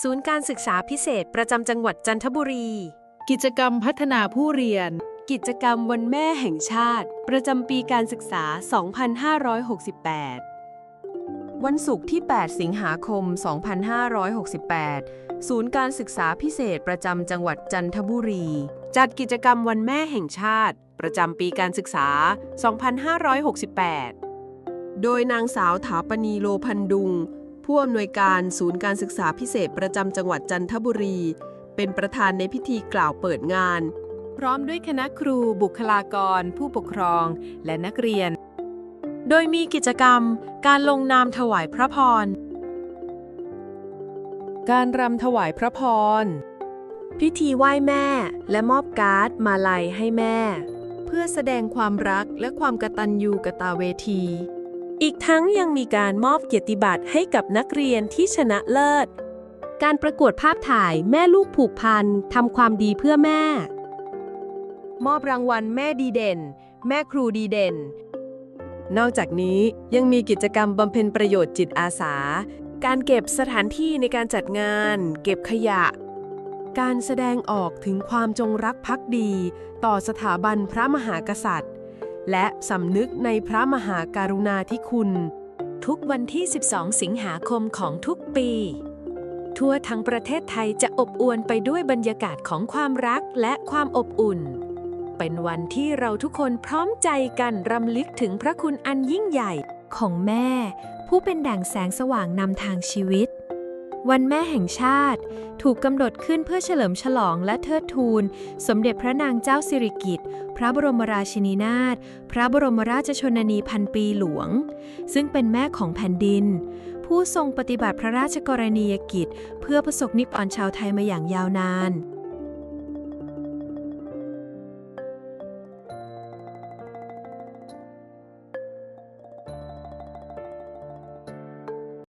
ศูนย์การศึกษาพิเศษประจำจังหวัดจันทบุรี กิจกรรมพัฒนาผู้เรียน กิจกรรมวันแม่แห่งชาติ ประจำปีการศึกษา 2568 วันศุกร์ที่ 8 สิงหาคม 2568 ศูนย์การศึกษาพิเศษประจำจังหวัดจันทบุรี จัดกิจกรรมวันแม่แห่งชาติ ประจำปีการศึกษา 2568 โดยนางสาวถาปณีโลพันดุง ผู้อำนวยการศูนย์การศึกษาพิเศษประจำจังหวัดจันทบุรี เป็นประธานในพิธีกล่าวเปิดงาน พร้อมด้วยคณะครูบุคลากร ผู้ปกครอง และนักเรียน โดยมีกิจกรรม การลงนามถวายพระพร การรำถวายพระพร พิธีไหว้แม่ และมอบการ์ดมาลัยให้แม่ เพื่อแสดงความรักและความกตัญญูกตเวที อีกทั้งยังมีการมอบเกียรติบัตรให้กับนักเรียนที่ชนะเลิศ การประกวดภาพถ่ายแม่ลูกผูกพันทำความดีเพื่อแม่ มอบรางวัลแม่ดีเด่น แม่ครูดีเด่น นอกจากนี้ยังมีกิจกรรมบำเพ็ญประโยชน์จิตอาสา การเก็บสถานที่ในการจัดงาน เก็บขยะ การแสดงออกถึงความจงรักภักดี ต่อสถาบันพระมหากษัตริย์ และสำนึกในพระมหาการุณาธิคุณ ทุกวันที่ 12 สิงหาคมของทุกปี ทั่วทั้งประเทศไทยจะอบอวลไปด้วยบรรยากาศของความรักและความอบอุ่น เป็นวันที่เราทุกคนพร้อมใจกันรำลึกถึงพระคุณอันยิ่งใหญ่ของแม่ ผู้เป็นแด่งแสงสว่างนำทางชีวิต วันแม่แห่งชาติ ถูกกำหนดขึ้นเพื่อเฉลิมฉลองและเทิดทูน สมเด็จพระนางเจ้าสิริกิติ์พระบรมราชินีนาถพระบรมราชชนนีพันปีหลวง ซึ่งเป็นแม่ของแผ่นดิน ผู้ทรงปฏิบัติพระราชกรณียกิจ เพื่อประสบนิกรชาวไทยมาอย่างยาวนาน